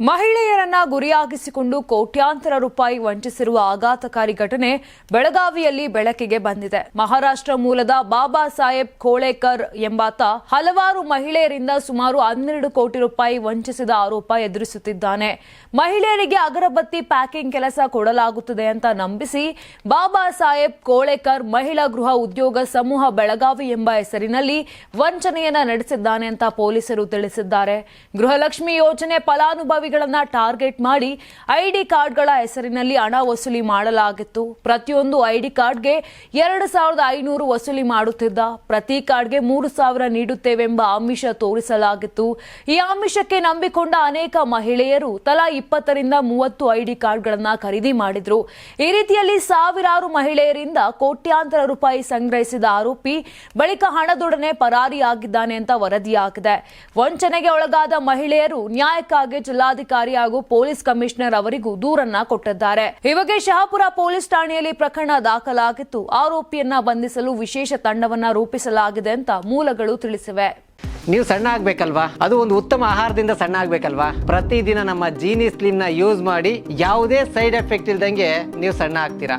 ಮಹಿಳೆಯರನ್ನ ಗುರಿಯಾಗಿಸಿಕೊಂಡು ಕೋಟ್ಯಾಂತರ ರೂಪಾಯಿ ವಂಚಿಸಿರುವ ಆಘಾತಕಾರಿ ಘಟನೆ ಬೆಳಗಾವಿಯಲ್ಲಿ ಬೆಳಕಿಗೆ ಬಂದಿದೆ. ಮಹಾರಾಷ್ಟ್ರ ಮೂಲದ ಬಾಬಾ ಸಾಹೇಬ್ ಕೋಳೇಕರ್ ಎಂಬಾತ ಹಲವಾರು ಮಹಿಳೆಯರಿಂದ ಸುಮಾರು ಹನ್ನೆರಡು ಕೋಟಿ ರೂಪಾಯಿ ವಂಚಿಸಿದ ಆರೋಪ ಎದುರಿಸುತ್ತಿದ್ದಾನೆ. ಮಹಿಳೆಯರಿಗೆ ಅಗರಬತ್ತಿ ಪ್ಯಾಕಿಂಗ್ ಕೆಲಸ ಕೊಡಲಾಗುತ್ತದೆ ಅಂತ ನಂಬಿಸಿ ಬಾಬಾ ಸಾಹೇಬ್ ಕೋಳೇಕರ್ ಮಹಿಳಾ ಗೃಹ ಉದ್ಯೋಗ ಸಮೂಹ ಬೆಳಗಾವಿ ಎಂಬ ಹೆಸರಿನಲ್ಲಿ ವಂಚನೆಯನ್ನ ನಡೆಸಿದ್ದಾನೆ ಅಂತ ಪೊಲೀಸರು ತಿಳಿಸಿದ್ದಾರೆ. ಗೃಹಲಕ್ಷ್ಮಿ ಯೋಜನೆ ಫಲಾನುಭವಿಗಳನ್ನ ಟಾರ್ಗೆಟ್ ಮಾಡಿ ಐಡಿ ಕಾರ್ಡ್ಗಳ ಹೆಸರಿನಲ್ಲಿ ಹಣ ವಸೂಲಿ ಮಾಡಲಾಗಿತ್ತು. ಪ್ರತಿಯೊಂದು ಐಡಿ ಕಾರ್ಡ್ಗೆ ಎರಡು ಸಾವಿರದ ಐನೂರು ವಸೂಲಿ ಮಾಡುತ್ತಿದ್ದ ಪ್ರತಿ ಕಾರ್ಡ್ಗೆ ಮೂರು ಸಾವಿರ ನೀಡುತ್ತೇವೆಂಬ ಆಮಿಷ ತೋರಿಸಲಾಗಿತ್ತು. ಈ ಆಮಿಷಕ್ಕೆ ನಂಬಿಕೊಂಡ ಅನೇಕ ಮಹಿಳೆಯರು ತಲಾ ಇಪ್ಪತ್ತರಿಂದ ಮೂವತ್ತು ಐಡಿ ಕಾರ್ಡ್ಗಳನ್ನ ಖರೀದಿ ಮಾಡಿದ್ರು. ಈ ರೀತಿಯಲ್ಲಿ ಸಾವಿರಾರು ಮಹಿಳೆಯರಿಂದ ಕೋಟ್ಯಾಂತರ ರೂಪಾಯಿ ಸಂಗ್ರಹಿಸಿದ ಆರೋಪಿ ಬಳಿಕ ಹಣದೊಡನೆ ಪರಾರಿಯಾಗಿದ್ದಾನೆ ಅಂತ ವರದಿಯಾಗಿದೆ. ವಂಚನೆಗೆ ಒಳಗಾದ ಮಹಿಳೆಯರು ನ್ಯಾಯಕ್ಕಾಗಿ ಜಿಲ್ಲಾಧಿಕಾರಿ ಹಾಗೂ ಪೊಲೀಸ್ ಕಮಿಷನರ್ ಅವರಿಗೂ ದೂರನ್ನ ಕೊಟ್ಟಿದ್ದಾರೆ. ಈ ಬಗ್ಗೆ ಶಹಾಪುರ ಪೊಲೀಸ್ ಠಾಣೆಯಲ್ಲಿ ಪ್ರಕರಣ ದಾಖಲಾಗಿತ್ತು. ಆರೋಪಿಯನ್ನ ಬಂಧಿಸಲು ವಿಶೇಷ ತಂಡವನ್ನ ರೂಪಿಸಲಾಗಿದೆ ಅಂತ ಮೂಲಗಳು ತಿಳಿಸಿವೆ. ನೀವು ಸಣ್ಣ ಆಗ್ಬೇಕಲ್ವಾ? ಅದು ಒಂದು ಉತ್ತಮ ಆಹಾರದಿಂದ ಸಣ್ಣ ಆಗ್ಬೇಕಲ್ವಾ? ಪ್ರತಿದಿನ ನಮ್ಮ ಜೀನಿ ಸ್ಲಿಮ್ನ ಯೂಸ್ ಮಾಡಿ ಯಾವುದೇ ಸೈಡ್ ಎಫೆಕ್ಟ್ ಇಲ್ದಂಗೆ ನೀವು ಸಣ್ಣ ಆಗ್ತೀರಾ?